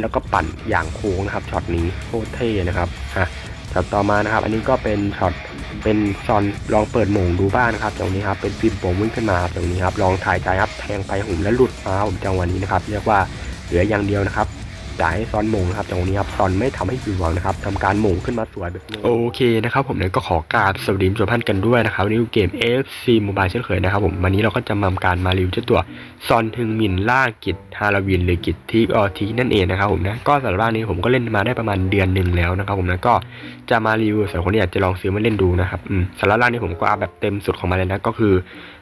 แล้วก็ปั่นอย่างโค้งนะครับช็อตนี้โคตรเท่นะครับฮะช็อตต่อมานะครับ อันนี้ก็เป็นช็อตเป็นซอนลองเปิดหม่งดูบ้างนะครับ ตรงนี้ครับเป็นฟิล์มโป่งวิ่งขึ้นมาตรงนี้ครับลองถ่ายใจครับแทงไปหุ่มแล้วหลุดมาผมจังหวะนี้นะครับ เรียกว่าเหลืออย่างเดียวนะครับ จ่ายให้ซอนมงนะครับตรงนี้ครับซอนไม่ทำให้ผิดหวังนะครับทำการมงขึ้นมาสวยแบบนี้โอเคนะครับผมเนี่ยก็ขอกราบสวัสดีผู้ชมท่านกันด้วยนะครับวันนี่เกม FC Mobile เช่นเคยนะครับผมวันนี้เราก็จะมาทำการมารีวิวเจ้าตัวซอนทึงมินล่ากิจฮาราวินหรือกิจทีออทีนั่นเองนะครับผมนะก็สำหรับร่างนี้ผมก็เล่นมาได้ประมาณเดือนหนึ่งแล้วนะครับผมนะก็จะมารีวิวสำหรับคนที่อยากจะลองซื้อมาเล่นดูนะครับอืมสำหรับร่างนี้ผมก็เอาแบบเต็มสุดของมันเลยนะก็คือ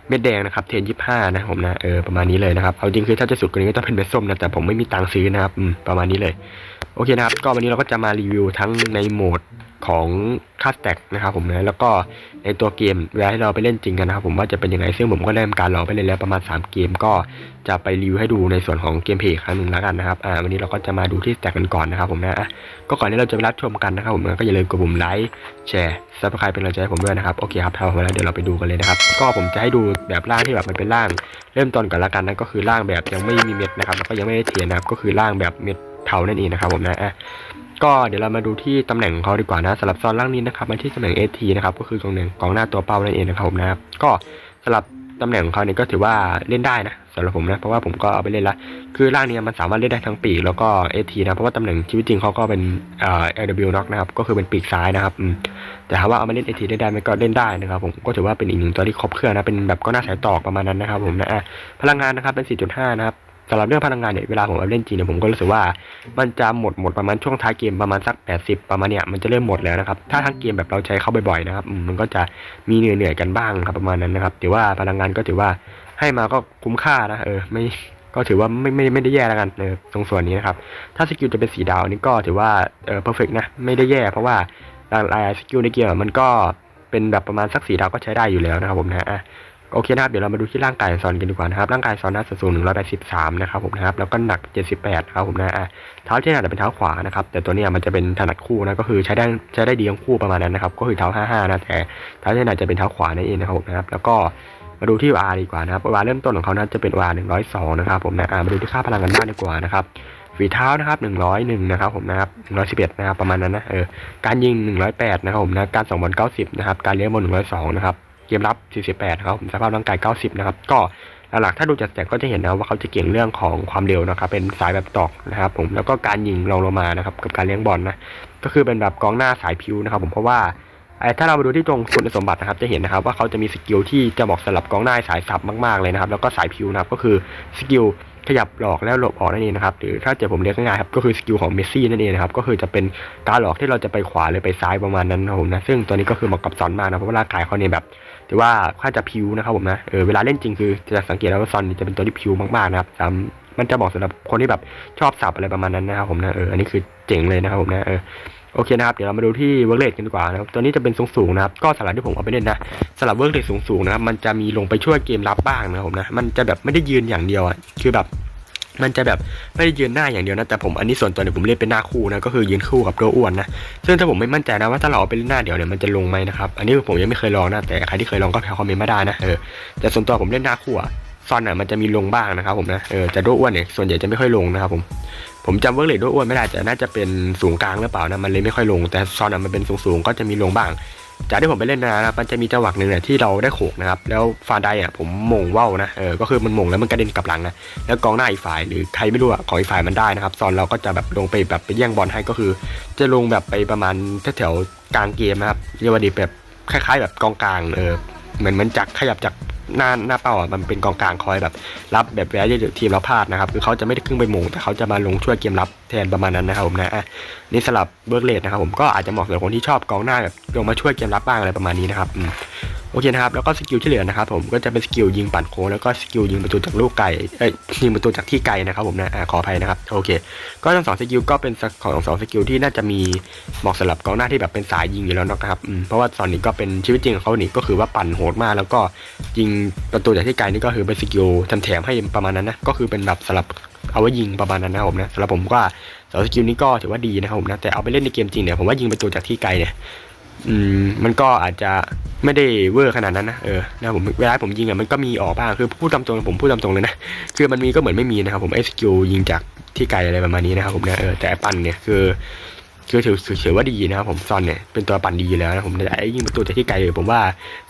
เม็ดแดงนะครับเทนยี่ห้านะผมนะเออประมาณนี้เลยนะครับเอาจริงคือถ้าจะสุดกว่านี้ก็ต้องเป็นเม็ดส้มนะแต่ผมไม่มีตังค์ซื้อนะครับอืมประมาณนี้เลย โอเคนะครับ ก็วันนี้เราก็จะมารีวิวทั้งในโหมดของค่าสแต็กนะครับผมนะแล้วก็ในตัวเกมเวลาที่เราไปเล่นจริงกันนะครับผมว่าจะเป็นยังไงซึ่งผมก็ได้ทำการลองไปเล่นแล้วประมาณ 3 เกม ก็จะไปรีวิวให้ดูในส่วนของเกมเพลย์ครั้งหนึ่งแล้วกันนะครับอ่าวันนี้เราก็จะมาดูที่สแต็กกันก่อนนะครับผมนะอะก็ก่อนที่เราจะไปรับชมกันนะครับผมก็อย่าลืมกดปุ่มไลค์แชร์ซับสไครป์เป็นกำลังใจให้ผมด้วยนะครับโอเคครับทำออมแล้วเดี๋ยวเราไปดูกันเลยนะครับก็ผมจะให้ดูแบบร่างที่แบบมันเป็นร่าง เริ่มต้นก่อนละกันนั่นก็คือร่างแบบยังไม่มีเม็ดนะครับแล้วก็ยังไม่ได้เทียนนะครับก็คือร่างแบบเม็ด เทานั่นเองนะครับผมนะอะก็เดี๋ยวเรามาดูที่ตำแหน่งของเขาดีกว่านะสำหรับซอนล่างนี้นะครับมาที่ตำแหน่ง AT นะครับก็คือตรงหนึ่งกองหน้าตัวเป้านั่นเองนะครับผมนะครับก็สำหรับตำแหน่งของเขาเนี่ยก็ถือว่าเล่นได้นะสำหรับผมนะเพราะว่าผมก็เอาไปเล่นละคือร่างนี้มันสามารถเล่นได้ทั้งปีกแล้วก็ AT นะเพราะว่าตำแหน่งชีวิตจริงเขาก็เป็นเอ่อ LW knock นะครับก็คือเป็นปีกซ้ายนะครับแต่ถ้าว่าเอามาเล่น AT ได้ได้มันก็เล่นได้นะครับผมก็ถือว่าเป็นอีกหนึ่งตัวที่ครบเครื่องนะเป็นแบบก็น่าสายตอกประมาณนั้นนะครับผมนะอะพลังงานนะครับเป็น 4.5 นะครับ สำหรับเรื่องพลังงานเนี่ยเวลาผมเล่นจริงเนี่ยผมก็รู้สึกว่า มันจะหมดหมดประมาณช่วงท้ายเกมประมาณสัก 80 ประมาณเนี่ยมันจะเริ่มหมดแล้วนะครับถ้าทั้งเกมแบบเราใช้เข้าบ่อยๆนะครับมันก็จะมีเหนื่อยๆกันบ้างครับประมาณนั้นนะครับถือว่าพลังงานก็ถือว่าให้มาก็คุ้มค่านะเออไม่ก็ถือว่าไม่ไม่ไม่ได้แย่แล้วกันเออตรงส่วนนี้นะครับถ้าสกิลจะเป็นสีดาวนี่ก็ถือว่าเออเพอร์เฟกนะไม่ได้แย่เพราะว่าลายสกิลในเกมมันก็เป็นแบบประมาณสักสีดาวก็ใช้ได้อยู่แล้วนะครับผมนะอะ โอเคนะครับเดี๋ยวเรามาดูที่ร่างกายซอนกันดีกว่านะครับร่างกายซอนน่าจะสูง183นะครับผมนะครับแล้วก็หนัก78ครับผมนะอะเท้าที่ถนัดเป็นเท้าขวานะครับแต่ตัวเนี้ยมันจะเป็นถนัดคู่นะก็คือใช้ได้ใช้ได้ดีทั้งคู่ประมาณนั้นนะครับก็คือเท้า55นะแต่เท้าที่ถนัดจะเป็นเท้าขวานั่นเองนะครับผมนะครับแล้วก็มาดูที่ R ดีกว่านะครับ R เริ่มต้นของเขานะจะเป็น R 102 นะครับผมนะอะมาดูที่ค่าพลังกันบ้างดีกว่านะครับฝีเท้านะครับ 101 นะครับผมนะครับ 111 นะครับประมาณนั้นนะเออการยิง 108 นะครับผมนะการส่งบอล90 นะครับการเลี้ยงบอล102 นะครับ เกมรับ 48 นะครับผมสภาพร่างกาย 90 นะครับ ก็หลักๆถ้าดูจากแตกก็จะเห็นนะว่าเขาจะเก่งเรื่องของความเร็วนะครับ เป็นสายแบบตอกนะครับ ผมแล้วก็การยิงลองลงมานะครับ กับการเลี้ยงบอลนะก็คือเป็นแบบกองหน้าสายพิวนะครับ ผมเพราะว่าถ้าเรามาดูที่ตรงคุณสมบัตินะครับ จะเห็นนะครับว่าเขาจะมีสกิลที่จะบอกสลับกองหน้าสายสับมากๆเลยนะครับ แล้วก็สายพิวนะครับก็คือสกิล ขยับหลอกแล้วหลบออกนั่นเองนะครับหรือถ้าเจอผมเรียกง่ายๆครับก็คือสกิลของเมสซี่นั่นเองนะครับก็คือจะเป็นการหลอกที่เราจะไปขวาหรือไปซ้ายประมาณนั้นนะผมนะซึ่งตัวนี้ก็คือเหมาะกับซอนมากนะเพราะว่าร่างกายเขาเนี่ยแบบถือว่าค่าจะพิวนะครับผมนะเออเวลาเล่นจริงคือจะสังเกตแล้วว่าซอนนี่จะเป็นตัวที่พิวมากๆนะครับสามมันจะบอกสำหรับคนที่แบบชอบสับอะไรประมาณนั้นนะครับผมนะเอออันนี้คือเจ๋งเลยนะครับผมนะเออ โอเคนะครับ เดี๋ยวเรามาดูที่เวิร์กเลทกันดีกว่านะครับ ตัวนี้จะเป็นสูงสูงนะครับ ก็สำหรับที่ผมเอาไปเล่นนะสำหรับเวิร์กเลทสูงสูงนะครับมันจะมีลงไปช่วยเกมรับบ้างนะครับผมนะ มันจะแบบไม่ได้ยืนอย่างเดียวอะ คือแบบมันจะแบบไม่ได้ยืนหน้าอย่างเดียวนะแต่ผมอันนี้ส่วนตัวเนี่ยผมเล่นเป็นหน้าคู่นะก็คือยืนคู่กับตัวอ้วนนะซึ่งถ้าผมไม่มั่นใจนะว่าถ้าเราเอาไปเล่นหน้าเดียวเนี่ยมันจะลงไหมนะครับอันนี้ผมยังไม่เคยลองนะแต่ใครที่เคยลองก็แค่คอมเมนต์มาได้นะเออแต่ส่วนตัวผมเล่นหน้าคู่อะซอนอะมันจะมีลงบ้างนะครับผมนะเออแต่โดอ้วนเนี่ยส่วนใหญ่จะไม่ค่อยลงนะครับผม ผมจำเวิร์กเลทโดอ้วนไม่ได้แต่น่าจะเป็นสูงกลางหรือเปล่านะมันเลยไม่ค่อยลง แต่ซอนอะมันเป็นสูงสูงๆก็จะมีลงบ้าง จากที่ผมไปเล่นนะครับมันจะมีจังหวะหนึ่งเนี่ยที่เราได้โขกนะครับแล้วฟาไดอะผมมงว่าวนะเออก็คือมันมงแล้วมันกระเด็นกลับหลังนะแล้วกองหน้าอีกฝ่ายหรือใครไม่รู้อะของอีกฝ่ายมันได้นะครับซอนเราก็จะแบบลงไปแบบไปแย่งบอลให้ก็คือ จะลงแบบไปประมาณแถวกลางเกมนะครับเรียกว่าดีแบบคล้ายๆ แบบกองกลางเออเหมือนมันจากขยับจาก หน้าหน้าเป้าอะมันเป็นกองกลางคอยแบบ รับแบบแวะที่ทีมเราพลาดนะครับคือเขาจะไม่ได้ขึ้นไปมงแต่เขาจะมาลงช่วยเกมรับแทนประมาณนั้นนะครับผมนะอะนี่สลับเบิร์กเลดนะครับผมก็อาจจะเหมาะสำหรับคนที่ชอบกองหน้าแบบลงมาช่วยเกมรับบ้างอะไรประมาณนี้นะครับ โอเคนะครับแล้วก็สกิลที่เหลือนะครับผมก็จะเป็นสกิลยิงปั่นโค้งแล้วก็สกิลยิงประตูจากลูกไก่เอ้ยยิงประตูจากที่ไกลนะครับผมนะอะขออภัยนะครับโอเค ก็ทั้งสองสกิลก็เป็นของสองสกิลที่น่าจะมีเหมาะสำหรับกองหน้าที่แบบเป็นสายยิงอยู่แล้วนะครับอืมเพราะว่าตอนนี้ก็เป็นชีวิตจริงของเขานี่ก็คือว่าปั่นโหดมาก แล้วก็ยิงประตูจากที่ไกลนี่ก็คือเป็นสกิลแถมให้ประมาณนั้นนะก็คือเป็นแบบสำหรับเอาไว้ยิงประมาณนั้นนะครับผมนะสำหรับผมก็สองสกิลนี้ก็ถือว่าดีนะครับผมนะแต่เอาไปเล่นในเกมจริงเนี่ยผมว่ายิงประตูจากที่ไกลเนี่ย อืมมันก็อาจจะไม่ได้เวอร์ขนาดนั้นนะเออนะผมเวลาผมยิงอะมันก็มีออกบ้างคือพูดตามตรงผมพูดตามตรงเลยนะคือมันมีก็เหมือนไม่มีนะครับผมไอ้สกิลยิงจากที่ไกลอะไรประมาณนี้นะครับผมนะเออแต่ปั่นเนี่ยคือคือถือถือว่าดีนะครับผมซอนเนี่ยเป็นตัวปั่นดีอยู่แล้วนะผมแต่ไอ้ยิงประตูจากที่ไกลผมว่า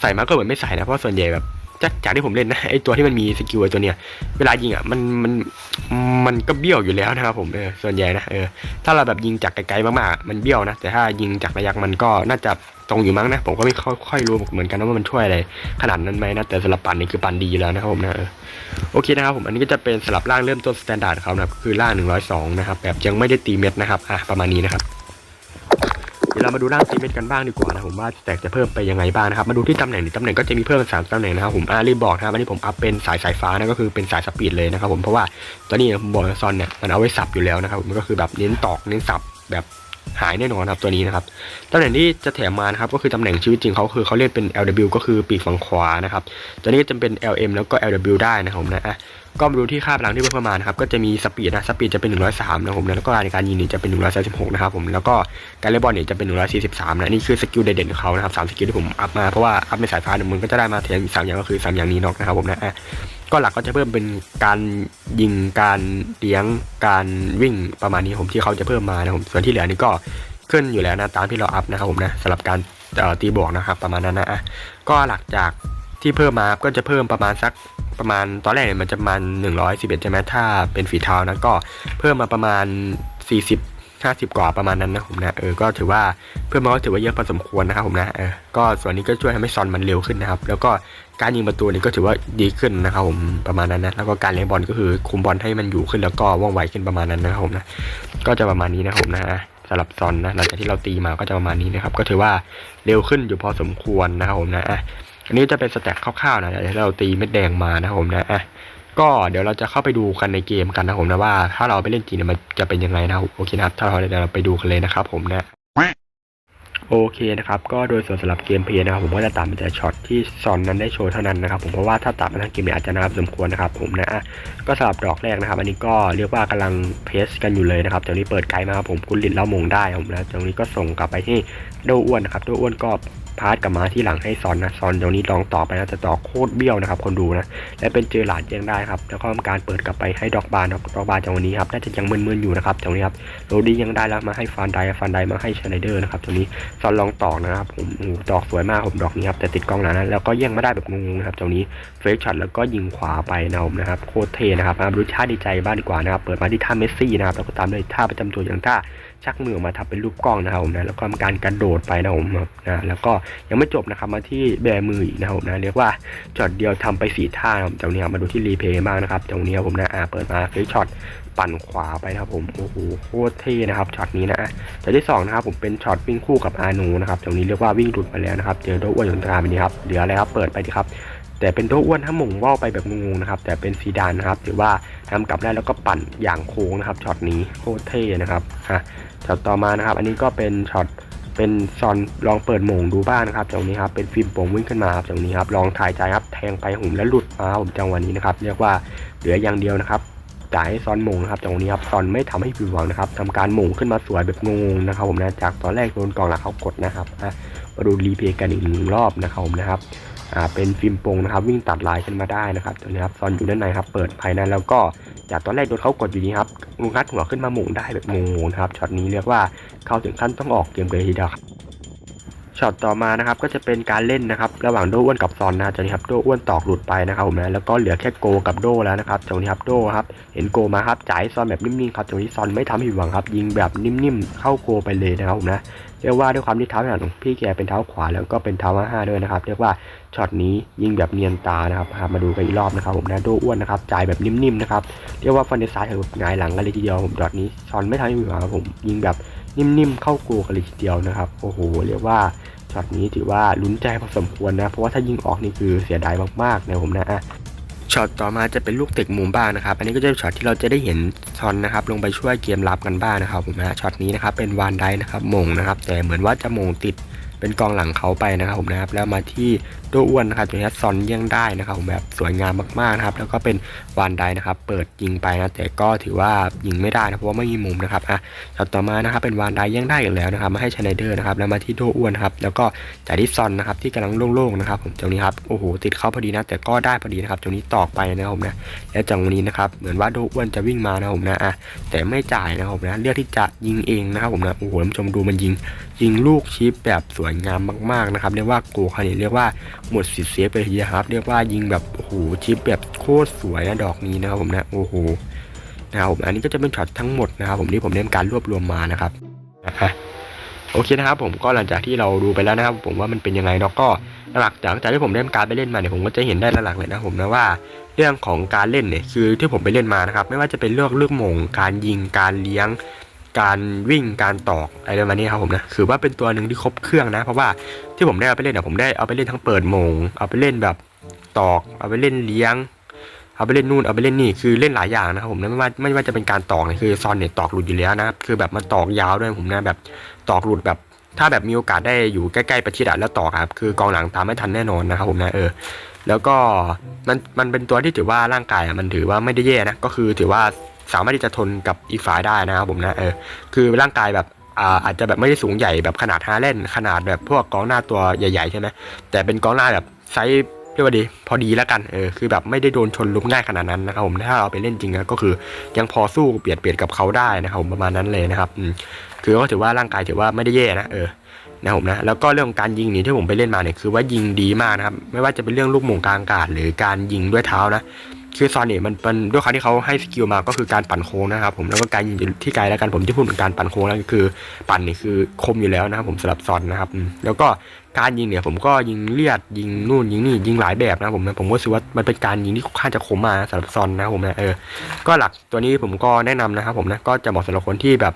ใส่มาก็เหมือนไม่ใส่นะเพราะส่วนใหญ่แบบ จากจากที่ผมเล่นนะไอตัวที่มันมีสกิลไอตัวเนี้ยเวลายิงอะมันมันมันก็เบี้ยวอยู่แล้วนะครับผมเออส่วนใหญ่นะเออถ้าเราแบบยิงจากไกลๆมากๆมันเบี้ยวนะแต่ถ้ายิงจากระยะมันก็น่าจะตรงอยู่มั้งนะ ผมก็ไม่ค่อยรู้เหมือนกันว่ามันช่วยอะไรขนาดนั้นไหมนะแต่สำหรับปั่นนี่คือปั่นดีอยู่แล้วนะครับผมนะเออโอเคนะครับผมอันนี้ก็จะเป็นสลับร่างเริ่มต้นสแตนดาร์ดเขานะครับคือร่าง102นะครับแบบยังไม่ได้ตีเม็ดนะครับอะประมาณนี้นะครับ เดี๋ยวเรามาดูร่างตีเม็ดกันบ้างดีกว่านะผมว่าแตกจะเพิ่มไปยังไงบ้างนะครับมาดูที่ตำแหน่งนี่ตำแหน่งก็จะมีเพิ่มสามตำแหน่งนะครับผมอ่ารีบบอกนะครับอันนี้ผมอัพเป็นสายสายฟ้านะก็คือเป็นสายสปีดเลยนะครับผมเพราะว่าตอนนี้ผมบอกซอนเนี่ยมันเอาไว้สับอยู่แล้วนะครับมันก็คือแบบเน้นตอกเน้นสับแบบหายแน่นอนครับตัวนี้นะครับตำแหน่งที่จะแถมมานะครับก็คือตำแหน่งชีวิตจริงเขาคือเขาเรียกเป็น LW ก็คือปีกฝั่งขวานะครับตัวนี้จะเป็น LM แล้วก็ LW ได้นะครับผมนะ ก็มาดูที่ค่าพลังที่เพิ่มเข้ามานะครับก็จะมีสปีดนะสปีดจะเป็น 103นะครับผมแล้วก็ในการยิงเนี่ยจะเป็น 136นะครับผมแล้วก็การเล่นบอลเนี่ยจะเป็น 143นะนี่คือสกิลเด่นๆของเขานะครับสามสกิลที่ผมอัพมาเพราะว่าอัพในสายฟ้าเนี่ยมันก็จะได้มาแถมอีกสามอย่างก็คือสามอย่างนี้นอกนะครับผมนะก็หลักก็จะเพิ่มเป็นการยิงการเลี้ยงการวิ่งประมาณนี้ผมที่เขาจะเพิ่มมานะผมส่วนที่เหลือนี่ก็ขึ้นอยู่แล้วนะตามที่เราอัพนะครับผมนะสำหรับการตีบวกนะครับประมาณนั้นนะก็หลักจากที่เพิ่มมาก็จะเพิ่มประมาณสัก ประมาณตอนแรกเนี่ยมันจะประมาณ111ใช่ไหมถ้าเป็นฝีเท้านะก็เพิ่มมาประมาณ 40 50 กว่าประมาณนั้นนะผมนะเออก็ถือว่าเพิ่มมาก็ถือว่าเยอะพอสมควรนะครับผมนะเออก็ส่วนนี้ก็ช่วยทำให้ซอนมันเร็วขึ้นนะครับ แล้วก็การยิงประตูนี่ก็ถือว่าดีขึ้นนะครับผมประมาณนั้นนะแล้วก็การเลี้ยงบอลก็คือคุมบอลให้มันอยู่ขึ้นแล้วก็ว่องไวขึ้นประมาณนั้นนะครับผมนะก็จะประมาณนี้นะครับผมนะสำหรับซอนนะหลังจากที่เราตีมาก็จะประมาณนี้นะครับ ก็ถือว่าเร็วขึ้นอยู่พอสมควรนะครับผมนะ อันนี้จะเป็นสแต็กคร่าวๆนะเดี๋ยวเราตีเม็ดแดงมานะผมนะอะก็เดี๋ยวเราจะเข้าไปดูกันในเกมกันนะผมนะว่า ถ้าเราไปเล่นจริงเนี่ยมันจะเป็นยังไงนะโอเคนะครับถ้าเราเดี๋ยวเราไปดูกันเลยนะครับ ผมนะโอเคนะครับก็โดยส่วนสำหรับเกมเพลย์นะครับผมก็จะตัดเป็นแต่ช็อตที่ซอนนั้นได้โชว์เท่านั้นนะครับผมเพราะว่าถ้าตัดมาทั้งเกมเนี่ยอาจจะนานสมควรนะครับผมนะก็สำหรับดอกแรกนะครับ อันนี้ก็เรียกว่ากำลังเพสกันอยู่เลยนะครับตรงนี้เปิดไกลมาครับผมกุณลิตเล่ามงได้ผมนะตรงนี้ก็ส่งกลับไปที่โดอ้วนนะครับโดอ้วนก็ พาสกลับมาที่หลังให้ซอนนะซอนตรงนี้ลองต่อไปนะจะต่อโคตรเบี้ยวนะครับ คนดูนะและเป็นเจอหลาดยังได้ครับแล้วก็ทำการเปิดกลับไปให้ดอกบานดอกดอกบานจังวะนี้ครับน่าจะยังมึนๆอยู่นะครับตรงนี้ครับโรดี้ยังได้แล้วมาให้ฟันไดฟันไดมาให้ชไนเดอร์นะครับตรงนี้ซอนลองตอกนะครับผมโอ้ดอกสวยมากผมดอกนี้ครับแต่ติดกล้องหนานะแล้วก็แย่งไม่ได้แบบงงๆนะครับตรงนี้เฟกช็อตแล้วก็ยิงขวาไปนะผมนะครับโคตรเทนะครับมาดูท่าดีใจบ้างดีกว่านะครับเปิดมาที่ท่าเมสซี่นะครับแล้วก็ตามด้วยท่าประจำตัวอย่างท่า ชักมือออกมาทำเป็นรูปกล้องนะครับผมนะแล้วก็ทำการกระโดดไปนะผมนะแล้วก็ยังไม่จบนะครับมาที่แบมืออีกนะครับผมนะเรียกว่าช็อตเดียวทำไปสี่ท่านะครับตรงนี้ครับมาดูที่รีเพย์บ้างนะครับตรงนี้ครับผมนะอ่าเปิดมาเฟกช็อตปั่นขวาไปนะครับผมโอ้โหโคตรเท่นะครับช็อตนี้นะช็อตที่สองนะครับผมเป็นช็อตวิ่งคู่กับอานูนะครับตรงนี้เรียกว่าวิ่งหลุดไปแล้วนะครับเจอโดอ้วนอยู่ตรงกลางแบบนี้ครับเหลืออะไรครับเปิดไปดีครับแต่เป็นโดอ้วนถ้ามงว่าวไปแบบงงๆนะครับ แต่เป็นซีดานนะครับถือว่าทำกลับได้แล้วก็ปั่นอย่างโค้งนะครับช็อตนี้โคตรเท่นะครับอะ ช็อตต่อมานะครับ อันนี้ก็เป็นช็อตเป็นซอนลองเปิดหม่งดูบ้างนะครับตรงนี้ครับเป็นฟิล์มโป่งวิ่งขึ้นมาครับตรงนี้ครับลองถ่ายใจครับแทงไปหุ่มแล้วหลุดมาครับผมจังหวะนี้นะครับเรียกว่าเหลืออย่างเดียวนะครับจ่ายให้ซอนหมงนะครับจากนี้ครับซอนไม่ทำให้ผิดหวังนะครับทำการหมงขึ้นมาสวยแบบงงๆนะครับผมนะจากตอนแรกโดนกองหลังเขากดนะครับอะมาดูรีเพย์กันอีกหนึ่งรอบนะครับผมนะครับอ่าเป็นฟิล์มโป่งนะครับวิ่งตัดลายขึ้นมาได้นะครับตรงนี้ครับซอนอยู่ด้านในครับเปิดภายในแล้วก็ จากตอนแรกโดนเขากดอยู่นี้ครับงัดหัวขึ้นมาหมงได้แบบงงๆนะครับช็อตนี้เรียกว่าเข้าถึงขั้นต้องออกเกมเลยทีเดียวครับช็อตต่อมานะครับก็จะเป็นการเล่นนะครับ ระหว่างโดอ้วนกับซอนนะจากนี้ครับโดอ้วนตอกหลุดไปนะครับผมนะแล้วก็เหลือแค่โกกับโดแล้วนะครับจากนี้ครับโดครับเห็นโกมาครับจ่ายซอนแบบนิ่มๆครับจากนี้ซอนไม่ทำให้ผิดหวังครับ ยิงแบบนิ่มๆเข้าโกไปเลยนะครับผมนะ เรียกว่าด้วยความที่เท้าหลังของพี่แกเป็นเท้าขวาแล้วก็เป็นเท้าห้าด้วยนะครับ เรียกว่าช็อตนี้ยิงแบบเนียนตานะครับมาดูกันอีกรอบนะครับ ผมนะโดอ้วนนะครับจ่ายแบบนิ่มๆนะครับเรียกว่าฟันเดซ่าถือหงายหลังกันเลยทีเดียวผมดอทนี้ซอนไม่ทำให้ผิดหวังครับผมยิงแบบนิ่มๆเข้าโกกันเลยทีเดียวนะครับโอ้โห เรียกว่าช็อตนี้ถือว่าลุ้นใจพอสมควรนะเพราะว่าถ้ายิงออกนี่คือเสียดายมากๆนะผมนะ ช็อตต่อมาจะเป็นลูกเตะมุมบ้างนะครับ อันนี้ก็จะเป็นช็อตที่เราจะได้เห็นซอนนะครับลงไปช่วยเกมรับกันบ้างนะครับผมนะช็อตนี้นะครับเป็นวานไดนะครับมงนะครับแต่เหมือนว่าจะมงติด เป็นกองหลังเขาไปนะครับผมนะครับแล้วมาที่โดอ้วนนะครับตรงนี้ซอนเยี่ยงได้นะครับผมแบบสวยงามมากๆนะครับแล้วก็เป็นวานไดนะครับเปิดยิงไปนะแต่ก็ถือว่ายิงไม่ได้นะเพราะว่าไม่มีมุมนะครับอะช็อตต่อมานะครับเป็นวานไดเยี่ยงได้อีกแล้วนะครับมาให้ชไนเดอร์นะครับแล้วมาที่โดอ้วนครับแล้วก็จ่ายที่ซอนนะครับที่กำลังโล่งๆนะครับผมตรงนี้ครับโอ้โหติดเข้าพอดีนะแต่ก็ได้พอดีนะครับตรงนี้ตอกไปนะครับผมนะและจังหวะนี้นะครับเหมือนว่าโดอ้วนจะวิ่งมานะครับผมนะอะแต่ไม่จ่ายนะครับผมนะเลือกที่จะยิงเองนะครับผมนะโอ้โหท่านผู้ชมดูมันยิงยิงลูกชิปแบบสวยงามมากๆนะครับเรียกว่าโกคันนี้เรียกว่าหมดสิทธิ์เซฟไปทีเดียวครับ เรียกว่ายิงแบบโอ้โหชิปแบบโคตรสวยนะดอกนี้นะครับผมนะโอ้โหนะครับผมอันนี้ก็จะเป็นช็อตทั้งหมดนะครับ ผมที่ผมได้การรวบรวมมานะครับอะโอเคนะครับผมก็หลังจากที่เราดูไปแล้วนะครับ ผมว่ามันเป็นยังไงเนาะก็หลักจากที่ผมได้การไปเล่นมาเนี่ยผมก็จะเห็นได้หลักๆเลยนะผมนะว่าเรื่องของการเล่นเนี่ยคือที่ผมไปเล่นมานะครับ ไม่ว่าจะเป็นเรื่องเรื่องหม่งการยิงการเลี้ยง การวิ่งการตอกอะไรประมาณนี้ครับผมนะคือว่าเป็นตัวหนึ่งที่ครบเครื่องนะ เพราะว่าที่ผมได้เอาไปเล่นเนี่ยผมได้เอาไปเล่นทั้งเปิดมง เอาไปเล่นแบบตอก เอาไปเล่นเลี้ยง เอาไปเล่นนู่นเอาไปเล่นนี่คือเล่นหลายอย่างนะครับผมนะไม่ว่าไม่ว่าจะเป็นการตอกเนี่ยคือซอนเนี่ยตอกหลุดอยู่แล้วนะครับคือแบบมันตอกยาวด้วยผมนะแบบตอกหลุดแบบถ้าแบบมีโอกาสได้อยู่ใกล้ๆประชิดอะแล้วตอกครับ คือกองหลังตามไม่ทันแน่นอนนะครับผมนะเออ แล้วก็มันมันเป็นตัวที่ถือว่าร่างกายอะมันถือว่าไม่ได้แย่นะก็คือถือว่า สามารถที่จะทนกับอีกฝ่ายได้นะครับผมนะเออคือร่างกายแบบอ่าอาจจะแบบไม่ได้สูงใหญ่แบบขนาดฮาเล่นขนาดแบบพวกกองหน้าตัวใหญ่ๆใช่ไหมแต่เป็นกองหน้าแบบไซส์เรียกว่าดีพอดีแล้วกันเออคือแบบไม่ได้โดนชนลุมง่ายขนาดนั้นนะครับผมถ้าเราไปเล่นจริงนะก็คือยังพอสู้เบียดเบียดกับเขาได้นะครับผมประมาณนั้นเลยนะครับอืมคือก็ถือว่าร่างกายถือว่าไม่ได้แย่นะเออนะครับผมนะแล้วก็เรื่องของการยิงนี่ที่ผมไปเล่นมาเนี่ยคือว่ายิงดีมากนะครับไม่ว่าจะเป็นเรื่องลูกหม่งกลางอากาศหรือการยิงด้วยเท้านะ คือซอนเนี่ยมันเป็นด้วยความที่เขาให้สกิลมาก็คือการปั่นโค้งนะครับผมแล้วก็การยิงที่ไกลแล้วกันผมที่พูดถึงการปั่นโค้งแล้วก็คือ ปั่นนี่คือคมอยู่แล้วนะครับผมสำหรับซอนนะครับแล้วก็ การยิงเนี่ยผมก็ยิงเลียดยิงนู่นยิงนี่ยิงหลายแบบนะผมนะผมก็รู้สึกว่ามันเป็นการยิงที่ค่อนข้างจะคมมากสำหรับซอนนะผมนะเออก็หลักตัวนี้ผมก็แนะนำนะครับผมนะก็จะเหมาะสำหรับคนที่แบบ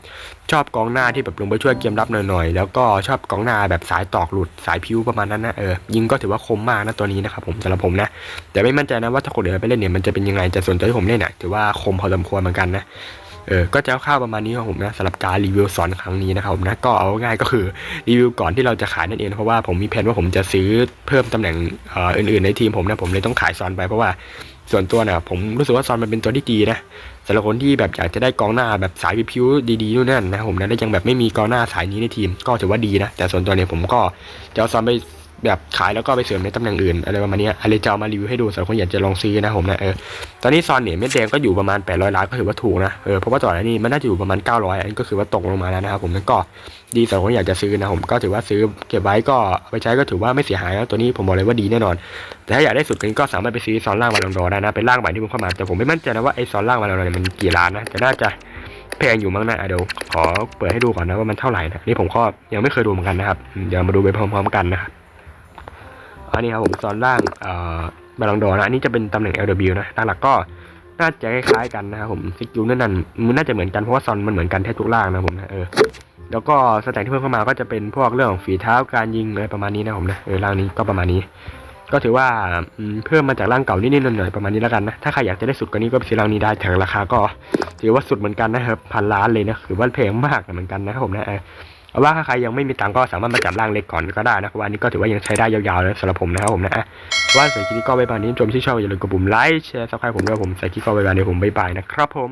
ชอบกองหน้าที่แบบลงไปช่วยเกมรับหน่อยๆแล้วก็ชอบกองหน้าแบบสายตอกหลุดสายพิ้วประมาณนั้นนะเออยิงก็ถือว่าคมมากนะตัวนี้นะครับผมสำหรับผมนะแต่ไม่มั่นใจนะว่าถ้าคนอื่นไปเล่นเนี่ยมันจะเป็นยังไงแต่ส่วนตัวที่ผมเล่นเนี่ยถือว่าคมพอสมควรเหมือนกันนะ เออก็จะคร่าวประมาณนี้ครับผมนะสำหรับการรีวิวสอนครั้งนี้นะครับผมนะก็เอาง่ายก็คือรีวิวก่อนที่เราจะขายนั่นเองเพราะว่าผมมีแผนว่าผมจะซื้อเพิ่มตำแหน่งอื่นๆในทีมผมนะผมเลยต้องขายซอนไปเพราะว่าส่วนตัวเนี่ยผมรู้สึกว่าซอนมันเป็นตัวที่ดีนะสำหรับคนที่แบบอยากจะได้กองหน้าแบบสายพิ้วดีๆนู่นนั่นนะครับผมนะแล้ยังแบบไม่มีกองหน้าสายนี้ในทีม ก็ถือว่าดีนะแต่ส่วนตัวเนี่ยผมก็จะเอาซอนไป แบบขายแล้วก็ไปเสริมในตำแหน่งอื่นอะไรประมาณนี้อะไรจะเอามารีวิวให้ดูสำหรับคนอยากจะลองซื้อนะผมนะเออตอนนี้ซอนเนี่ยเม็ดแดงก็อยู่ประมาณ 800 ล้านก็ถือว่าถูกนะเออเพราะว่าต่อนนี้มันน่าจะอยู่ประมาณ 900อันก็คือว่าตกลงมาแล้วนะครับผมนั่นก็ดีสำหรับคนอยากจะซื้อนะผมก็ถือว่าซื้อเก็บไว้ก็ไปใช้ก็ถือว่าไม่เสียหายนะตัวนี้ผมบอกเลยว่าดีแน่นอน แต่ถ้าอยากได้สุดก็สามารถไปซื้อซอนล่างมาลองดอได้นะเป็นล่างใหม่ที่ผมเข้ามาแต่ผมไม่มั่นใจนะว่าไอ้ซอนล่างมาลองดอเนี่ยมันกี่ล้านนะแต่น่าจะแพงอยู่มั้งนะเดี๋ยวขอเปิดให้ดูก่อนนะว่ามันเท่าไหร่นะนี่ผมก็ยังไม่เคยดูเหมือนกันนะครับเดี๋ยวมาดูไปพร้อมๆกันนะครับ อันนี้ครับผมซอนล่างเอ่อบาลองดอนะอันนี้จะเป็นตำแหน่ง LW นะหลักๆก็น่าจะคล้ายๆกันนะครับผมสกิลนั่นนั่นมันน่าจะเหมือนกันเพราะว่าซอนมันเหมือนกันแทบทุกล่างนะผมนะเออแล้วก็สแต็กที่เพิ่มเข้ามาก็จะเป็นพวกเรื่องของฝีเท้าการยิงอะไรประมาณนี้นะผมนะเออร่างนี้ก็ประมาณนี้ ก็ถือว่าเพิ่มมาจากร่างเก่านิดๆหน่อยๆประมาณนี้แล้วกันนะถ้าใครอยากจะได้สุดกว่านี้ก็ไปซื้อร่างนี้ได้แต่ราคาก็ ถือว่าสุดเหมือนกันนะครับพันล้านเลยนะถือว่าแพงมากเหมือนกันนะครับผมนะ เอาว่าถ้าใครยังไม่มีตังก็สามารถมาจับร่างเล็กก่อนก็ได้นะครับว่าอันนี้ก็ถือว่ายังใช้ได้ยาวๆเลยสำหรับผมนะครับผมนะว่าสำหรับคลิปนี้ก็ไว้บานนี้ชมที่ชอบอย่าลืมกดปุ่มไลค์แชร์ซับสไครต์ผมด้วยผมใส่คลิปก็ไว้บานนี้ผมบายบายนะครับผม